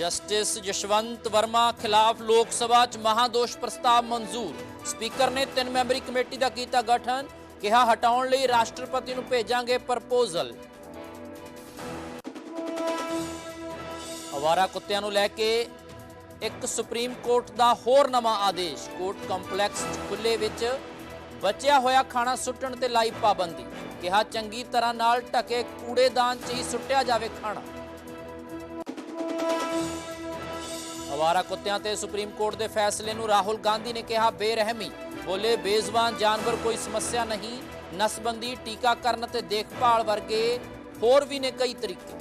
Justice ਯਸ਼ਵੰਤ Verma ਖਿਲਾਫ ਲੋਕ ਸਭਾ 'ਚ ਮਹਾਦੋਸ਼ ਪ੍ਰਸਤਾਵ ਮਨਜ਼ੂਰ। ਸਪੀਕਰ ਨੇ ਤਿੰਨ ਮੈਂਬਰੀ ਕਮੇਟੀ ਦਾ ਕੀਤਾ ਗਠਨ, ਕਿਹਾ ਹਟਾਉਣ ਲਈ ਰਾਸ਼ਟਰਪਤੀ ਨੂੰ ਭੇਜਾਂਗੇ ਪ੍ਰਪੋਜ਼ਲ। ਅਵਾਰਾ ਕੁੱਤਿਆਂ ਨੂੰ ਲੈ ਕੇ ਇੱਕ ਸੁਪਰੀਮ ਕੋਰਟ ਦਾ ਹੋਰ ਨਵਾਂ ਆਦੇਸ਼। ਕੋਰਟ ਕੰਪਲੈਕਸ 'ਚ ਖੁੱਲੇ ਵਿੱਚ ਬਚਿਆ ਹੋਇਆ ਖਾਣਾ ਸੁੱਟਣ ਤੇ ਲਾਈ ਪਾਬੰਦੀ। ਕਿਹਾ ਚੰਗੀ ਤਰ੍ਹਾਂ ਨਾਲ ਢਕੇ ਕੂੜੇਦਾਨ 'ਚ ਹੀ ਸੁੱਟਿਆ ਜਾਵੇ ਖਾਣਾ। ਅਵਾਰਾ ਕੁੱਤਿਆਂ ਤੇ ਸੁਪਰੀਮ ਕੋਰਟ ਦੇ ਫੈਸਲੇ ਨੂੰ ਰਾਹੁਲ ਗਾਂਧੀ ਨੇ ਕਿਹਾ ਬੇਰਹਿਮੀ। ਬੋਲੇ, ਬੇਜ਼ਬਾਨ ਜਾਨਵਰ ਕੋਈ ਸਮੱਸਿਆ ਨਹੀਂ, ਨਸਬੰਦੀ ਟੀਕਾਕਰਨ ਤੇ ਦੇਖਭਾਲ ਵਰਗੇ ਹੋਰ ਵੀ ਨੇ ਕਈ ਤਰੀਕੇ।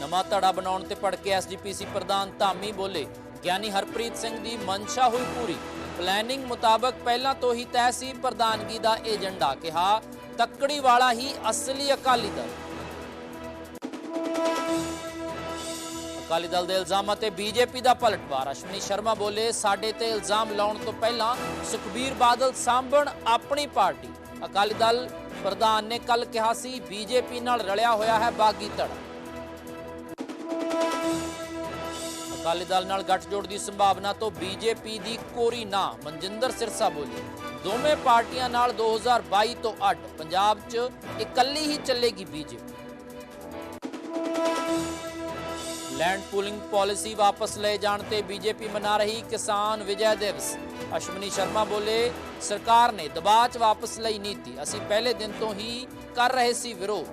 ਨਵਾਂ ਧੜਾ ਬਣਾਉਣ ਤੇ ਪੜ ਕੇ ਐਸਜੀਪੀਸੀ ਪ੍ਰਧਾਨ ਧਾਮੀ ਬੋਲੇ, ਗਿਆਨੀ ਹਰਪ੍ਰੀਤ ਸਿੰਘ ਦੀ ਮਨਸ਼ਾ ਹੋਈ ਪੂਰੀ। ਪਲੈਨਿੰਗ ਮੁਤਾਬਕ ਪਹਿਲਾਂ ਤੋਂ ਹੀ ਤੈਅ ਸੀ ਪ੍ਰਧਾਨਗੀ ਦਾ ਏਜੰਡਾ ਕਿਹਾ ਤੱਕੜੀ ਵਾਲਾ ਹੀ ਅਸਲੀ ਅਕਾਲੀ ਦਲ। ਅਕਾਲੀ ਦਲ ਦੇ ਇਲਜ਼ਾਮਾਂ ਤੇ ਬੀਜੇਪੀ ਦਾ ਪਲਟਵਾਰ। ਅਸ਼ਵਨੀ ਸ਼ਰਮਾ ਬੋਲੇ, ਸਾਡੇ ਤੇ ਇਲਜ਼ਾਮ ਲਾਉਣ ਤੋਂ ਪਹਿਲਾਂ ਸੁਖਬੀਰ ਬਾਦਲ ਸਾਂਭਣ ਆਪਣੀ ਪਾਰਟੀ। ਅਕਾਲੀ ਦਲ ਪ੍ਰਧਾਨ ਨੇ ਕੱਲ ਕਿਹਾ ਸੀ, ਬੀਜੇਪੀ ਨਾਲ ਰਲਿਆ ਹੋਇਆ ਹੈ ਬਾਗੀ ਧੜਾ। ਅਕਾਲੀ ਦਲ ਨਾਲ ਗੱਠਜੋੜ ਦੀ ਸੰਭਾਵਨਾ ਤੋਂ ਬੀਜੇਪੀ ਦੀ ਕੋਰੀ ਨਾ, ਮਨਜਿੰਦਰ ਸਿਰਸਾ ਬੋਲੇ। ਦੋਵੇਂ ਪਾਰਟੀਆਂ ਨਾਲ 2022 ਤੋਂ ਅੱਡ, ਪੰਜਾਬ 'ਚ ਇਕੱਲੀ ਹੀ ਚੱਲੇਗੀ ਬੀਜੇਪੀ। ਲੈਂਡ ਪੂਲਿੰਗ ਪਾਲਿਸੀ ਵਾਪਸ ਲਏ ਜਾਣ ਤੇ ਬੀਜੇਪੀ ਮਨਾ ਰਹੀ ਕਿਸਾਨ ਵਿਜੈ ਦਿਵਸ। ਅਸ਼ਵਨੀ ਸ਼ਰਮਾ ਬੋਲੇ, ਸਰਕਾਰ ਨੇ ਦਬਾਅ 'ਚ ਵਾਪਸ ਲਈ ਨੀਤੀ। ਅਸੀਂ ਪਹਿਲੇ ਦਿਨ ਤੋਂ ਹੀ ਕਰ ਰਹੇ ਸੀ ਵਿਰੋਧ।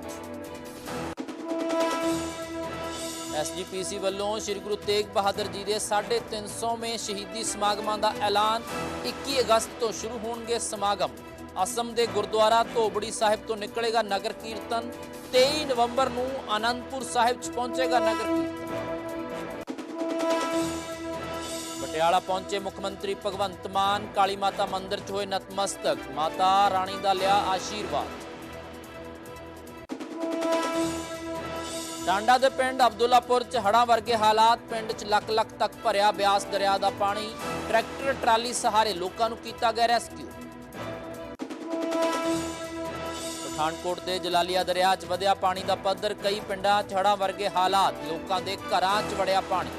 ਐਸਜੀਪੀਸੀ ਵੱਲੋਂ ਸ੍ਰੀ ਗੁਰੂ ਤੇਗ ਬਹਾਦਰ ਜੀ ਦੇ 350ਵੇਂ ਸ਼ਹੀਦੀ ਸਮਾਗਮਾਂ ਦਾ ਐਲਾਨ 21 ਅਗਸਤ ਤੋਂ ਸ਼ੁਰੂ ਹੋਣਗੇ ਸਮਾਗਮ। ਅਸਮ ਦੇ ਗੁਰਦੁਆਰਾ ਧੋਬੜੀ ਸਾਹਿਬ ਤੋਂ ਨਿਕਲੇਗਾ ਨਗਰ ਕੀਰਤਨ। 23 ਨਵੰਬਰ ਨੂੰ ਆਨੰਦਪੁਰ ਸਾਹਿਬ 'ਚ ਪਹੁੰਚੇਗਾ ਨਗਰ ਕੀਰਤਨ। ਪਟਿਆਲਾ ਪਹੁੰਚੇ ਮੁੱਖ ਮੰਤਰੀ ਭਗਵੰਤ ਮਾਨ, ਕਾਲੀ ਮਾਤਾ ਮੰਦਿਰ 'ਚ ਹੋਏ ਨਤਮਸਤਕ। ਮਾਤਾ ਰਾਣੀ ਦਾ ਲਿਆ ਆਸ਼ੀਰਵਾਦ। ਡਾਂਡਾ ਦੇ ਪਿੰਡ ਅਬਦੁੱਲਾਪੁਰ 'ਚ ਹੜਾਂ ਵਰਗੇ ਹਾਲਾਤ, ਪਿੰਡ 'ਚ ਲੱਖ ਲੱਖ ਤੱਕ ਭਰਿਆ ਬਿਆਸ ਦਰਿਆ ਦਾ ਪਾਣੀ। ਟਰੈਕਟਰ, ਟਰਾਲੀ ਸਹਾਰੇ ਲੋਕਾਂ ਨੂੰ ਕੀਤਾ ਗਿਆ ਰੈਸਕਿਊ। ਪਠਾਨਕੋਟ ਦੇ ਜਲਾਲੀਆ ਦਰਿਆ 'ਚ ਵਧਿਆ ਪਾਣੀ ਦਾ ਪੱਧਰ, ਕਈ ਪਿੰਡਾਂ 'ਚ ਵਰਗੇ ਹਾਲਾਤ, ਲੋਕਾਂ ਦੇ ਘਰਾਂ 'ਚ ਵੜਿਆ ਪਾਣੀ।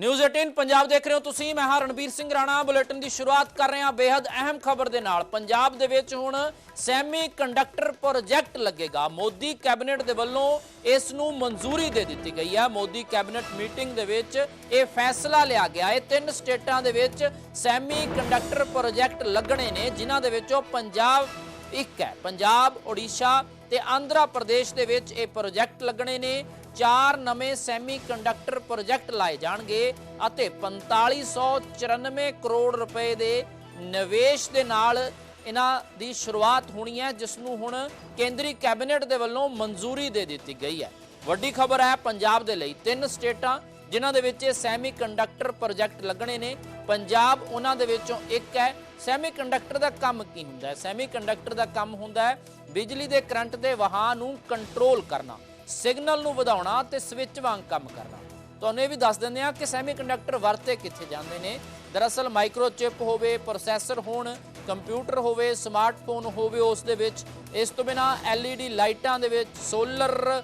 ਨਿਊਜ਼ 18 ਪੰਜਾਬ ਦੇਖ ਰਹੇ ਹੋ ਤੁਸੀਂ, ਮੈਂ ਹਾਂ ਰਣਬੀਰ ਸਿੰਘ ਰਾਣਾ। ਬੁਲੇਟਿਨ ਦੀ ਸ਼ੁਰੂਆਤ ਕਰ ਰਹੇ ਹਾਂ ਬੇहद ਅਹਿਮ ਖਬਰ ਦੇ ਨਾਲ। ਪੰਜਾਬ ਦੇ ਵਿੱਚ ਹੁਣ ਸੈਮੀ ਕੰਡਕਟਰ ਪ੍ਰੋਜੈਕਟ ਲੱਗੇਗਾ। ਮੋਦੀ ਕੈਬਨਿਟ ਦੇ ਵੱਲੋਂ ਇਸ ਨੂੰ ਮਨਜ਼ੂਰੀ ਦੇ ਦਿੱਤੀ ਗਈ ਹੈ। ਮੋਦੀ ਕੈਬਨਿਟ ਮੀਟਿੰਗ ਦੇ ਵਿੱਚ ਇਹ ਫੈਸਲਾ ਲਿਆ ਗਿਆ ਹੈ। ਤਿੰਨ ਸਟੇਟਾਂ ਦੇ ਵਿੱਚ ਸੈਮੀ ਕੰਡਕਟਰ ਪ੍ਰੋਜੈਕਟ ਲੱਗਣੇ ਨੇ, ਜਿਨ੍ਹਾਂ ਦੇ ਵਿੱਚੋਂ ਪੰਜਾਬ ਇੱਕ ਹੈ। ਪੰਜਾਬ ਓਡੀਸ਼ਾ ਤੇ ਆਂਧਰਾ ਪ੍ਰਦੇਸ਼ ਦੇ ਵਿੱਚ ਇਹ ਪ੍ਰੋਜੈਕਟ ਲੱਗਣੇ ਨੇ। ਚਾਰ ਨਵੇਂ ਸੈਮੀ ਕੰਡਕਟਰ ਪ੍ਰੋਜੈਕਟ ਲਾਏ ਜਾਣਗੇ ਅਤੇ 4594 ਕਰੋੜ ਰੁਪਏ ਦੇ ਨਿਵੇਸ਼ ਦੇ ਨਾਲ ਇਹਨਾਂ ਦੀ ਸ਼ੁਰੂਆਤ ਹੋਣੀ ਹੈ, ਜਿਸ ਨੂੰ ਹੁਣ ਕੇਂਦਰੀ ਕੈਬਨਿਟ ਦੇ ਵੱਲੋਂ ਮਨਜ਼ੂਰੀ ਦੇ ਦਿੱਤੀ ਗਈ ਹੈ। ਵੱਡੀ ਖਬਰ ਹੈ, ਪੰਜਾਬ ਦੇ ਲਈ ਤਿੰਨ ਸਟੇਟਾਂ ਜਿਨ੍ਹਾਂ ਦੇ ਵਿੱਚ ਇਹ ਸੈਮੀ ਕੰਡਕਟਰ ਪ੍ਰੋਜੈਕਟ ਲੱਗਣੇ ਨੇ। ਪੰਜਾਬ ਉਹਨਾਂ ਦੇ ਵਿੱਚੋਂ ਇੱਕ ਹੈ। ਸੈਮੀ ਕੰਡਕਟਰ ਦਾ ਕੰਮ ਕੀ ਹੁੰਦਾ ਹੈ? ਸੈਮੀ ਕੰਡਕਟਰ ਦਾ ਕੰਮ ਹੁੰਦਾ ਹੈ ਬਿਜਲੀ ਦੇ ਕਰੰਟ ਦੇ ਵਹਾਅ ਨੂੰ ਕੰਟਰੋਲ ਕਰਨਾ। ਸਿਗਨਲ ਨੂੰ ਵਧਾਉਣਾ ਤੇ ਸਵਿਚ ਵਾਂਗ ਕੰਮ ਕਰਨਾ। ਤੁਹਾਨੂੰ ਇਹ ਵੀ ਦੱਸ ਦਿੰਦੇ ਆ ਕਿ ਸੈਮੀ ਕੰਡਕਟਰ ਵਰਤੇ ਕਿੱਥੇ ਜਾਂਦੇ ਨੇ। ਦਰਅਸਲ ਮਾਈਕਰੋਚਿਪ ਹੋਵੇ ਪ੍ਰੋਸੈਸਰ ਹੋਣ ਕੰਪਿਊਟਰ ਹੋਵੇ ਸਮਾਰਟਫੋਨ ਹੋਵੇ, ਉਸ ਦੇ ਵਿੱਚ, ਇਸ ਤੋਂ ਬਿਨਾ LED ਲਾਈਟਾਂ ਦੇ ਵਿੱਚ ਸੋਲਰ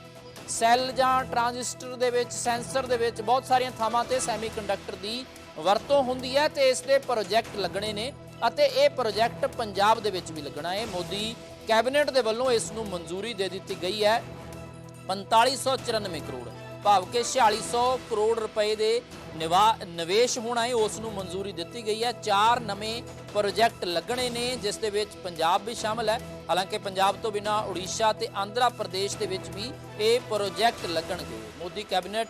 ਸੈੱਲ ਜਾਂ ਟਰਾਂਜ਼ਿਸਟਰ ਦੇ ਵਿੱਚ ਸੈਂਸਰ ਦੇ ਵਿੱਚ ਬਹੁਤ ਸਾਰੀਆਂ ਥਾਵਾਂ ਤੇ ਸੈਮੀ ਕੰਡਕਟਰ ਦੀ ਵਰਤੋਂ ਹੁੰਦੀ ਹੈ ਤੇ ਇਸ ਦੇ ਪ੍ਰੋਜੈਕਟ ਲੱਗਣੇ ਨੇ ਅਤੇ ਇਹ ਪ੍ਰੋਜੈਕਟ ਪੰਜਾਬ ਦੇ ਵਿੱਚ ਵੀ ਲੱਗਣਾ ਹੈ। ਮੋਦੀ ਕੈਬਨਿਟ ਦੇ ਵੱਲੋਂ ਇਸ ਨੂੰ ਮਨਜ਼ੂਰੀ ਦੇ ਦਿੱਤੀ ਗਈ ਹੈ। 4594 ਕਰੋੜ। ਭਾਵ ਕਿ 4600 ਕਰੋੜ ਰੁਪਏ ਦੇ ਨਿਵਾ- ਨਿਵੇਸ਼ ਹੋਣਾ ਹੈ, ਉਸ ਨੂੰ ਮਨਜ਼ੂਰੀ ਦਿੱਤੀ ਗਈ ਹੈ। ਚਾਰ ਨਵੇਂ ਪ੍ਰੋਜੈਕਟ ਲੱਗਣੇ ਨੇ, ਜਿਸ ਦੇ ਵਿੱਚ ਪੰਜਾਬ ਵੀ ਸ਼ਾਮਲ ਹੈ। ਹਾਲਾਂਕਿ ਪੰਜਾਬ ਤੋਂ ਬਿਨਾ ਉੜੀਸਾ ਤੇ ਆਂਧਰਾ ਪ੍ਰਦੇਸ਼ ਦੇ ਵਿੱਚ ਵੀ ਇਹ ਪ੍ਰੋਜੈਕਟ ਲੱਗਣਗੇ। ਮੋਦੀ ਕੈਬਨਿਟ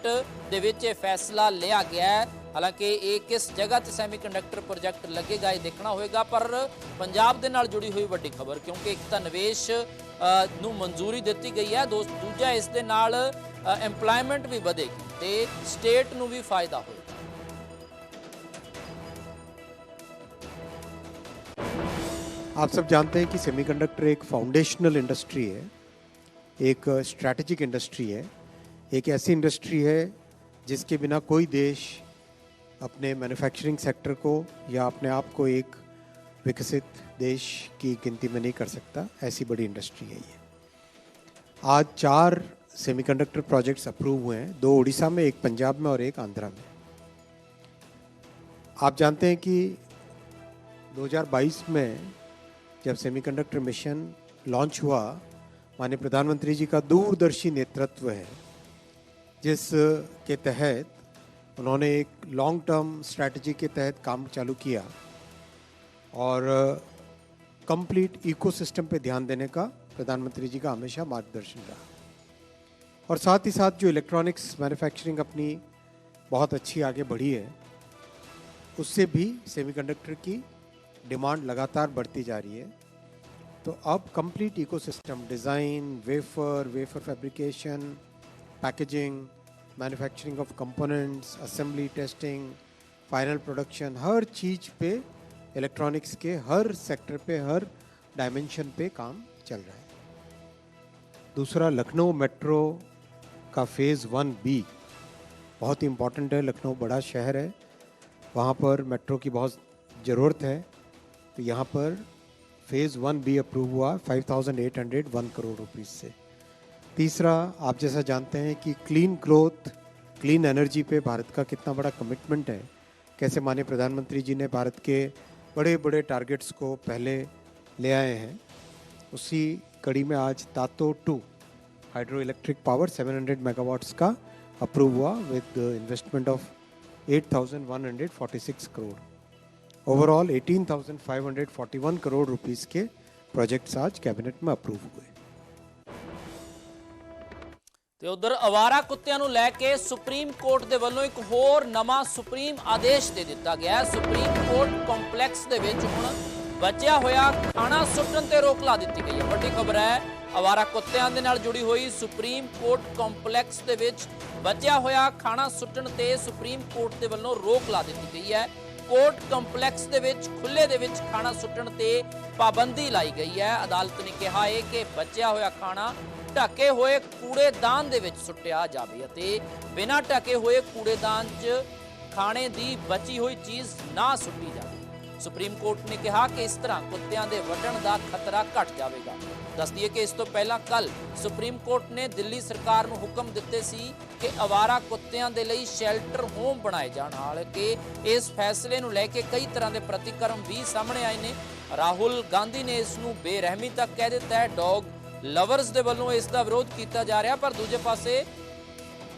ਦੇ ਵਿੱਚ ਇਹ ਫੈਸਲਾ ਲਿਆ ਗਿਆ ਹੈ। ਹਾਲਾਂਕਿ ਇਹ ਕਿਸ ਜਗ੍ਹਾ ਤੇ ਸੈਮੀਕੰਡਕਟਰ ਪ੍ਰੋਜੈਕਟ ਲੱਗੇਗਾ ਇਹ ਦੇਖਣਾ ਹੋਏਗਾ ਪਰ ਪੰਜਾਬ ਦੇ ਨਾਲ ਜੁੜੀ ਹੋਈ ਵੱਡੀ ਖਬਰ ਕਿਉਂਕਿ ਇੱਕ ਤਾਂ ਨਿਵੇਸ਼ ਅ, ਨੂੰ ਮਨਜ਼ੂਰੀ ਦਿੱਤੀ ਗਈ ਹੈ ਦੋਸਤ ਦੂਜਾ ਇਸ ਦੇ ਨਾਲ ਐਮਪਲੋਇਮੈਂਟ ਵੀ ਵਧੇਗੀ ਤੇ ਸਟੇਟ ਨੂੰ ਵੀ ਫਾਇਦਾ ਹੋਏਗਾ आप सब जानते हैं कि सेमीकंडक्टर एक फाउंडेशनल इंडस्ट्री है एक स्ट्रैटेजिक इंडस्ट्री है एक ऐसी इंडस्ट्री है जिसके बिना कोई देश अपने मैन्युफैक्चरिंग सेक्टर को या अपने आप को एक विकसित देश की गिनती में नहीं कर सकता, ऐसी बड़ी इंडस्ट्री है ये। आज चार सेमीकंडक्टर प्रोजेक्ट्स अप्रूव हुए हैं, दो उड़ीसा में, एक पंजाब में और एक आंध्रा में। आप जानते हैं कि 2022 में जब सेमीकंडक्टर मिशन लॉन्च हुआ, माननीय प्रधानमंत्री जी का दूरदर्शी नेतृत्व है जिस के तहत उन्होंने एक लॉन्ग टर्म स्ट्रैटेजी के तहत काम चालू किया और कंप्लीट इकोसिस्टम पे ध्यान देने का प्रधानमंत्री जी का हमेशा मार्गदर्शन रहा। और साथ ही साथ जो इलेक्ट्रॉनिक्स मैन्युफैक्चरिंग अपनी बहुत अच्छी आगे बढ़ी है, उससे भी सेमीकंडक्टर की डिमांड लगातार बढ़ती जा रही है। तो अब complete ecosystem design wafer wafer fabrication packaging manufacturing of components assembly testing final production हर चीज़ पे इलेक्ट्रॉनिक्स के हर सेक्टर पे हर डायमेंशन पे काम चल रहा है। दूसरा लखनऊ मेट्रो का फ़ेज़ वन बी बहुत ही इम्पोर्टेंट है। लखनऊ बड़ा शहर है। वहाँ पर मेट्रो की बहुत ज़रूरत है। तो यहाँ पर फ़ेज़ वन बी अप्रूव हुआ 5,801 करोड़ रुपीज़ से। तीसरा आप जैसा जानते हैं कि क्लीन ग्रोथ क्लीन एनर्जी पे भारत का कितना बड़ा कमिटमेंट है। कैसे माननीय प्रधानमंत्री जी ने भारत के बड़े बड़े टारगेट्स को पहले ले आए हैं। उसी कड़ी में आज Tato two hydro electric power 700 megawatts का अप्रूव हुआ with investment of 8,146 crore overall 18,541 crore rupees के प्रोजेक्ट्स आज कैबिनेट में अप्रूव हुए। ਤੇ ਉਧਰ ਅਵਾਰਾ ਕੁੱਤਿਆਂ ਨੂੰ ਲੈ ਕੇ ਸੁਪਰੀਮ ਕੋਰਟ ਦੇ ਵੱਲੋਂ ਇੱਕ ਹੋਰ ਨਵਾਂ ਸੁਪਰੀਮ ਆਦੇਸ਼ ਦੇ ਦਿੱਤਾ ਗਿਆ ਸੁਪਰੀਮ ਕੋਰਟ ਕੰਪਲੈਕਸ ਦੇ ਵਿੱਚ ਹੁਣ ਬਚਿਆ ਹੋਇਆ ਖਾਣਾ ਸੁੱਟਣ ਤੇ ਰੋਕ ਲਾ ਦਿੱਤੀ ਗਈ ਹੈ। ਵੱਡੀ ਖਬਰ ਹੈ, ਅਵਾਰਾ ਕੁੱਤਿਆਂ ਦੇ ਨਾਲ ਜੁੜੀ ਹੋਈ ਸੁਪਰੀਮ ਕੋਰਟ ਕੰਪਲੈਕਸ ਦੇ ਵਿੱਚ ਬਚਿਆ ਹੋਇਆ ਖਾਣਾ ਸੁੱਟਣ ਤੇ ਸੁਪਰੀਮ ਕੋਰਟ ਦੇ ਵੱਲੋਂ ਰੋਕ ਲਾ ਦਿੱਤੀ ਗਈ ਹੈ। ਕੋਰਟ ਕੰਪਲੈਕਸ ਦੇ ਵਿੱਚ ਖੁੱਲੇ ਦੇ ਵਿੱਚ ਖਾਣਾ ਸੁੱਟਣ ਤੇ ਪਾਬੰਦੀ ਲਾਈ ਗਈ ਹੈ। ਅਦਾਲਤ ਨੇ ਕਿਹਾ ਹੈ ਕਿ ਬਚਿਆ ਹੋਇਆ ਖਾਣਾ ਢਕੇ ਹੋਏ ਕੂੜੇਦਾਨ ਦੇ ਵਿੱਚ ਸੁੱਟਿਆ ਜਾਵੇ ਅਤੇ ਬਿਨਾਂ ਢਕੇ ਹੋਏ ਕੂੜੇਦਾਨ 'ਚ ਖਾਣੇ ਦੀ ਬਚੀ ਹੋਈ ਚੀਜ਼ ਨਾ ਸੁੱਟੀ ਜਾਵੇ। ਸੁਪਰੀਮ ਕੋਰਟ ਨੇ ਕਿਹਾ ਕਿ ਇਸ ਤਰ੍ਹਾਂ ਕੁੱਤਿਆਂ ਦੇ ਵੱਢਣ ਦਾ ਖਤਰਾ ਘਟ ਜਾਵੇਗਾ। ਦੱਸਦੀਏ ਕਿ ਇਸ ਤੋਂ ਪਹਿਲਾਂ ਕੱਲ ਸੁਪਰੀਮ ਕੋਰਟ ਨੇ ਦਿੱਲੀ ਸਰਕਾਰ ਨੂੰ ਹੁਕਮ ਦਿੱਤੇ ਸੀ ਕਿ ਅਵਾਰਾ ਕੁੱਤਿਆਂ ਦੇ ਲਈ ਸ਼ੈਲਟਰ ਹੋਮ ਬਣਾਏ ਜਾਣ ਹਾਲਾਂਕਿ ਇਸ ਫੈਸਲੇ ਨੂੰ ਲੈ ਕੇ ਕਈ ਤਰ੍ਹਾਂ ਦੇ ਪ੍ਰਤੀਕਰਮ ਵੀ ਸਾਹਮਣੇ ਆਏ ਨੇ। ਰਾਹੁਲ ਗਾਂਧੀ ਨੇ ਇਸ ਨੂੰ ਬੇਰਹਿਮੀ ਤੱਕ ਕਹਿ ਦਿੱਤਾ ਹੈ। ਡੌਗ ਲਵਰਸ ਦੇ ਵੱਲੋਂ ਇਸ ਦਾ ਵਿਰੋਧ ਕੀਤਾ ਜਾ ਰਿਹਾ, ਪਰ ਦੂਜੇ ਪਾਸੇ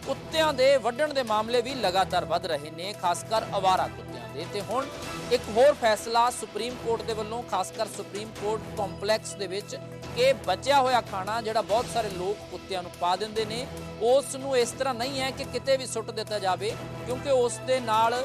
ਕੁੱਤਿਆਂ ਦੇ ਵੱਢਣ ਦੇ ਮਾਮਲੇ ਵੀ ਲਗਾਤਾਰ ਵੱਧ ਰਹੇ ਨੇ, ਖਾਸ ਕਰ ਅਵਾਰਾ ਕੁੱਤਿਆਂ ਦੇ। ਤੇ ਹੁਣ ਇੱਕ ਹੋਰ ਫੈਸਲਾ ਸੁਪਰੀਮ ਕੋਰਟ ਦੇ ਵੱਲੋਂ, ਖਾਸ ਕਰ ਸੁਪਰੀਮ ਕੋਰਟ ਕੰਪਲੈਕਸ ਦੇ ਵਿੱਚ ਕਿ ਬਚਿਆ ਹੋਇਆ ਖਾਣਾ ਜਿਹੜਾ ਬਹੁਤ ਸਾਰੇ ਲੋਕ ਕੁੱਤਿਆਂ ਨੂੰ ਪਾ ਦਿੰਦੇ ਨੇ, ਉਸ ਨੂੰ ਇਸ ਤਰ੍ਹਾਂ ਨਹੀਂ ਹੈ ਕਿ ਕਿਤੇ ਵੀ ਸੁੱਟ ਦਿੱਤਾ ਜਾਵੇ, ਕਿਉਂਕਿ ਉਸ ਦੇ ਨਾਲ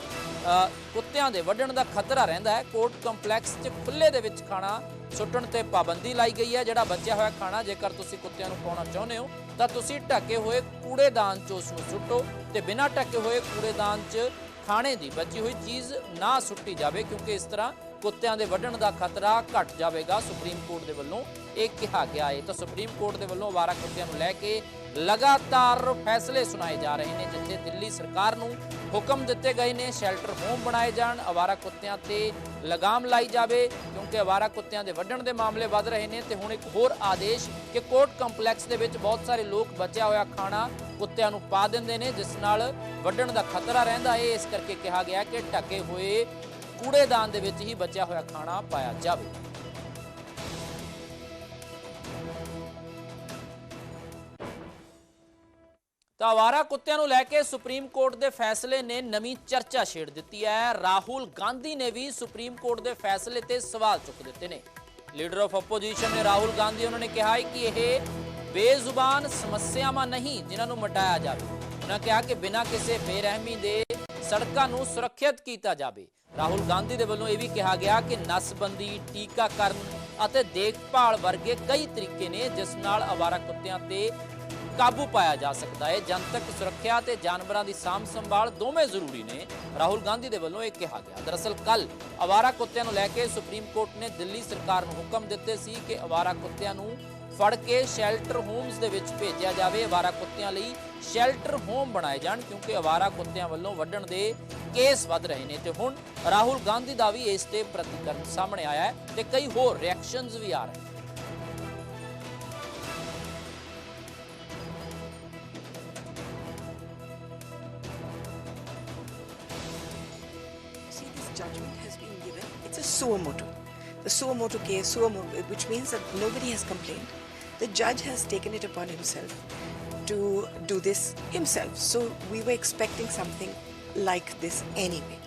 ਕੁੱਤਿਆਂ ਦੇ ਵੱਢਣ ਦਾ ਖਤਰਾ ਰਹਿੰਦਾ ਹੈ। ਕੋਰਟ ਕੰਪਲੈਕਸ 'ਚ ਖੁੱਲੇ ਦੇ ਵਿੱਚ ਖਾਣਾ ਸੁੱਟਣ ਤੇ ਪਾਬੰਦੀ ਲਾਈ ਗਈ ਹੈ। ਜਿਹੜਾ ਬਚਿਆ ਹੋਇਆ ਖਾਣਾ, ਜੇਕਰ ਤੁਸੀਂ ਕੁੱਤਿਆਂ ਨੂੰ ਪਾਉਣਾ ਚਾਹੁੰਦੇ ਹੋ, ਤਾਂ ਤੁਸੀਂ ਢੱਕੇ ਹੋਏ ਕੂੜੇਦਾਨ 'ਚ ਉਸ ਨੂੰ ਸੁੱਟੋ ਤੇ ਬਿਨਾਂ ਢੱਕੇ ਹੋਏ ਕੂੜੇਦਾਨ 'ਚ ਖਾਣੇ ਦੀ ਬਚੀ ਹੋਈ ਚੀਜ਼ ਨਾ ਸੁੱਟੀ ਜਾਵੇ, ਕਿਉਂਕਿ ਇਸ ਤਰ੍ਹਾਂ ਕੁੱਤਿਆਂ ਦੇ ਵੱਢਣ ਦਾ ਖਤਰਾ ਘਟ ਜਾਵੇਗਾ, ਸੁਪਰੀਮ ਕੋਰਟ ਦੇ ਵੱਲੋਂ ਇਹ ਕਿਹਾ ਗਿਆ ਹੈ ਤਾਂ ਸੁਪਰੀਮ ਕੋਰਟ ਦੇ ਵੱਲੋਂ ਅਵਾਰਾ ਕੁੱਤਿਆਂ ਨੂੰ ਲੈ ਕੇ ਲਗਾਤਾਰ ਫੈਸਲੇ ਸੁਣਾਏ ਜਾ ਰਹੇ ਨੇ, ਜਿੱਥੇ ਦਿੱਲੀ ਸਰਕਾਰ ਨੂੰ ਹੁਕਮ ਦਿੱਤੇ ਗਏ ਨੇ, ਸ਼ੈਲਟਰ ਹੋਮ ਬਣਾਏ ਜਾਣ, ਅਵਾਰਾ ਕੁੱਤਿਆਂ ਤੇ ਲਗਾਮ ਲਾਈ ਜਾਵੇ, ਕਿਉਂਕਿ ਅਵਾਰਾ ਕੁੱਤਿਆਂ ਦੇ ਵੱਢਣ ਦੇ ਮਾਮਲੇ ਵੱਧ ਰਹੇ ਨੇ। ਤੇ ਹੁਣ ਇੱਕ ਹੋਰ ਆਦੇਸ਼ ਕਿ ਕੋਰਟ ਕੰਪਲੈਕਸ ਦੇ ਵਿੱਚ ਬਹੁਤ ਸਾਰੇ ਲੋਕ ਬਚਿਆ ਹੋਇਆ ਖਾਣਾ ਕੁੱਤਿਆਂ ਨੂੰ ਪਾ ਦਿੰਦੇ ਨੇ, ਜਿਸ ਨਾਲ ਵੱਢਣ ਦਾ ਖਤਰਾ ਰਹਿੰਦਾ ਹੈ ਇਸ ਕਰਕੇ ਕਿਹਾ ਗਿਆ ਕਿ ਢੱਕੇ ਹੋਏ ਕੂੜੇਦਾਨ ਦੇ ਵਿੱਚ ਹੀ ਬਚਿਆ ਹੋਇਆ ਖਾਣਾ ਪਾਇਆ ਜਾਵੇ। ਤਾਂ ਆਵਾਰਾ ਕੁੱਤਿਆਂ ਨੂੰ ਲੈ ਕੇ ਸੁਪਰੀਮ ਕੋਰਟ ਦੇ ਫੈਸਲੇ ਨੇ ਨਵੀਂ ਚਰਚਾ ਛੇੜ ਦਿੱਤੀ ਹੈ। ਰਾਹੁਲ ਗਾਂਧੀ ਨੇ ਵੀ ਸੁਪਰੀਮ ਕੋਰਟ ਦੇ ਫੈਸਲੇ ਤੇ ਸਵਾਲ ਚੁੱਕ ਦਿੱਤੇ ਨੇ। ਲੀਡਰ ਆਫ ਆਪੋਜੀਸ਼ਨ ਨੇ ਰਾਹੁਲ ਗਾਂਧੀ, ਉਹਨਾਂ ਨੇ ਕਿਹਾ ਕਿ ਇਹ ਬੇਜ਼ੁਬਾਨ ਸਮੱਸਿਆਵਾਂ ਨਹੀਂ ਜਿਨ੍ਹਾਂ ਨੂੰ ਮਟਾਇਆ ਜਾਵੇ। ਉਹਨਾਂ ਕਿਹਾ ਕਿ ਬਿਨਾਂ ਕਿਸੇ ਬੇਰਹਿਮੀ ਦੇ ਸੜਕਾਂ ਨੂੰ ਸੁਰੱਖਿਅਤ ਕੀਤਾ ਜਾਵੇ। ਰਾਹੁਲ ਗਾਂਧੀ ਦੇ ਵੱਲੋਂ ਇਹ ਵੀ ਕਿਹਾ ਗਿਆ ਕਿ ਨਸਬੰਦੀ, ਟੀਕਾਕਰਨ ਅਤੇ ਦੇਖਭਾਲ ਵਰਗੇ ਕਈ ਤਰੀਕੇ ਨੇ ਜਿਸ ਨਾਲ ਅਵਾਰਾ ਕੁੱਤਿਆਂ ਤੇ ਕਾਬੂ ਪਾਇਆ ਜਾ ਸਕਦਾ ਹੈ। ਜਨਤਕ ਸੁਰੱਖਿਆ ਤੇ ਜਾਨਵਰਾਂ ਦੀ ਸਾਂਭ ਸੰਭਾਲ ਦੋਵੇਂ ਜ਼ਰੂਰੀ ਨੇ, ਰਾਹੁਲ ਗਾਂਧੀ ਦੇ ਵੱਲੋਂ ਇਹ ਕਿਹਾ ਗਿਆ। ਦਰਅਸਲ ਕੱਲ ਅਵਾਰਾ ਕੁੱਤਿਆਂ ਨੂੰ ਲੈ ਕੇ ਸੁਪਰੀਮ ਕੋਰਟ ਨੇ ਦਿੱਲੀ ਸਰਕਾਰ ਨੂੰ ਹੁਕਮ ਦਿੱਤੇ ਸੀ ਕਿ ਅਵਾਰਾ ਕੁੱਤਿਆਂ ਨੂੰ ਫੜ ਕੇ ਸ਼ੈਲਟਰ ਹੋਮਸ ਦੇ ਵਿੱਚ ਭੇਜਿਆ ਜਾਵੇ ਅਵਾਰਾ ਕੁੱਤਿਆਂ ਲਈ ਸ਼ੈਲਟਰ ਹੋਮ ਬਣਾਏ ਜਾਣ ਕਿਉਂਕਿ ਅਵਾਰਾ ਕੁੱਤਿਆਂ ਵੱਲੋਂ ਵੱਢਣ ਦੇ ਕੇਸ ਵੱਧ ਰਹੇ ਨੇ ਤੇ ਹੁਣ ਰਾਹੁਲ ਗਾਂਧੀ ਦਾ ਵੀ ਇਸ ਤੇ ਪ੍ਰਤੀਕਰਨ ਸਾਹਮਣੇ ਆਇਆ ਹੈ ਤੇ ਕਈ ਹੋਰ ਰਿਐਕਸ਼ਨਸ ਵੀ ਆ ਰਹੇ ਨੇ judgment has been given. It's a suo. The suo case, suo which means that nobody has complained. The judge has taken it upon himself to do this himself. So we were expecting something like this anyway.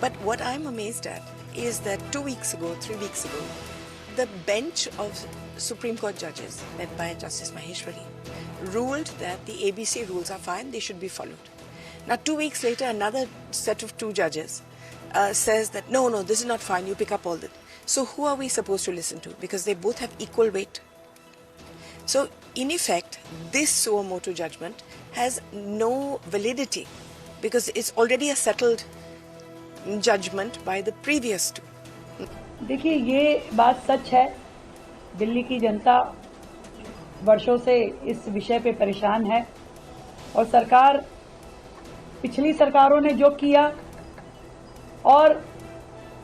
But what I'm amazed at is that two weeks ago, three weeks ago, the bench of Supreme Court judges, led by Justice Maheshwari, ruled that the ABC rules are fine, they should be followed. Now, two weeks later, another set of two judges uh, says that no, no, this is not fine, you pick up all that. So, who are we supposed to listen to? Because they both have equal weight. So, in effect, this suo motu judgment has no validity because it's already a settled judgment by the previous two. देखिए ये बात सच है दिल्ली की जनता वर्षों से इस विषय पे परेशान है और सरकार पिछली सरकारों ने जो किया और